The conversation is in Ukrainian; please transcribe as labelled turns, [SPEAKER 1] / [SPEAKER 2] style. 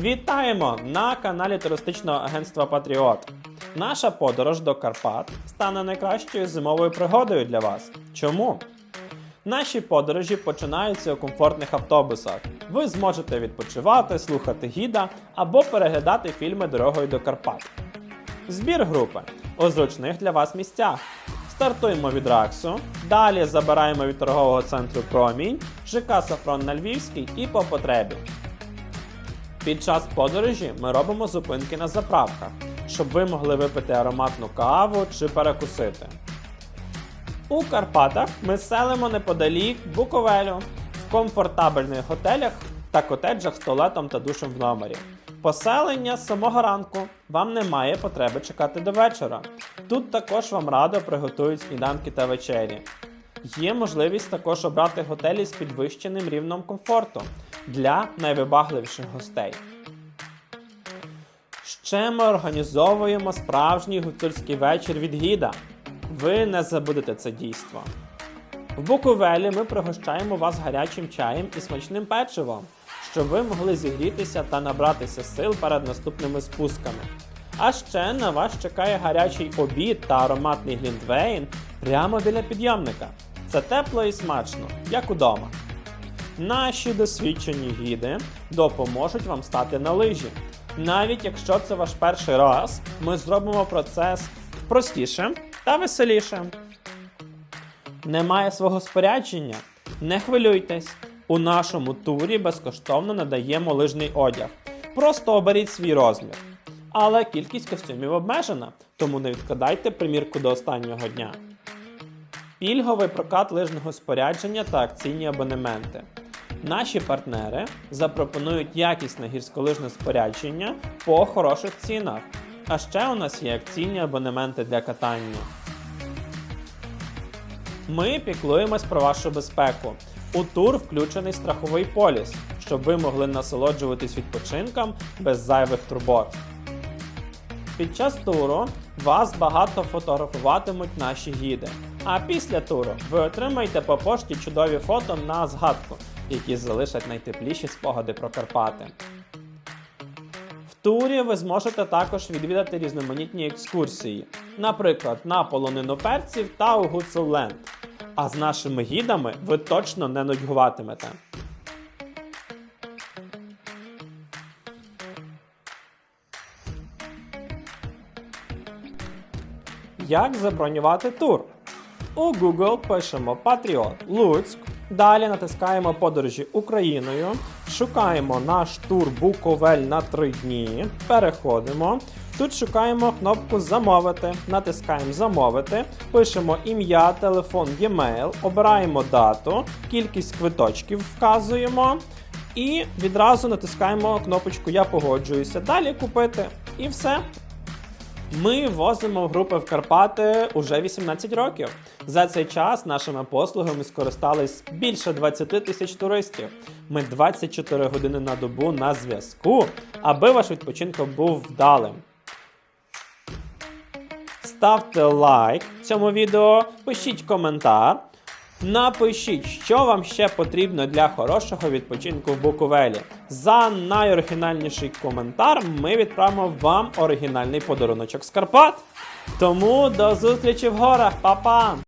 [SPEAKER 1] Вітаємо на каналі туристичного агентства Патріот. Наша подорож до Карпат стане найкращою зимовою пригодою для вас. Чому? Наші подорожі починаються у комфортних автобусах. Ви зможете відпочивати, слухати гіда або переглядати фільми дорогою до Карпат. Збір групи у зручних для вас місцях. Стартуємо від Раксу, далі забираємо від торгового центру Промінь, ЖК Сафрон на Львівський і по потребі. Під час подорожі ми робимо зупинки на заправках, щоб ви могли випити ароматну каву чи перекусити. У Карпатах ми селимо неподалік Буковелю в комфортабельних готелях та котеджах з туалетом та душем в номері. Поселення з самого ранку вам немає потреби чекати до вечора. Тут також вам радо приготують сніданки та вечері. Є можливість також обрати готелі з підвищеним рівнем комфорту для найвибагливіших гостей. Ще ми організовуємо справжній гуцульський вечір від гіда. Ви не забудете це дійство. В Буковелі ми пригощаємо вас гарячим чаєм і смачним печивом, щоб ви могли зігрітися та набратися сил перед наступними спусками. А ще на вас чекає гарячий обід та ароматний глінтвейн прямо біля підйомника. Це тепло і смачно, як удома. Наші досвідчені гіди допоможуть вам стати на лижі. Навіть якщо це ваш перший раз, ми зробимо процес простішим та веселішим. Немає свого спорядження? Не хвилюйтесь. У нашому турі безкоштовно надаємо лижний одяг. Просто оберіть свій розмір. Але кількість костюмів обмежена, тому не відкладайте примірку до останнього дня. Пільговий прокат лижного спорядження та акційні абонементи. Наші партнери запропонують якісне гірськолижне спорядження по хороших цінах. А ще у нас є акційні абонементи для катання. Ми піклуємось про вашу безпеку. У тур включений страховий поліс, щоб ви могли насолоджуватись відпочинком без зайвих турбот. Під час туру вас багато фотографуватимуть наші гіди. А після туру ви отримаєте по пошті чудові фото на згадку, які залишать найтепліші спогади про Карпати. В турі ви зможете також відвідати різноманітні екскурсії, наприклад, на полонину перців та у Гуцулленд. А з нашими гідами ви точно не нудьгуватимете. Як забронювати тур? У Google пишемо Патріот Луцьк. Далі натискаємо подорожі Україною. Шукаємо наш тур Буковель на 3 дні. Переходимо. Тут шукаємо кнопку Замовити. Натискаємо Замовити. Пишемо ім'я, телефон, e-mail, обираємо дату, кількість квиточків вказуємо. І відразу натискаємо кнопочку Я погоджуюся. Далі купити. І все. Ми возимо групи в Карпати уже 18 років. За цей час нашими послугами скористались більше 20 тисяч туристів. Ми 24 години на добу на зв'язку, аби ваш відпочинок був вдалим. Ставте лайк цьому відео, пишіть коментар. Напишіть, що вам ще потрібно для хорошого відпочинку в Буковелі. За найоригінальніший коментар ми відправимо вам оригінальний подаруночок з Карпат. Тому до зустрічі в горах, Па-па!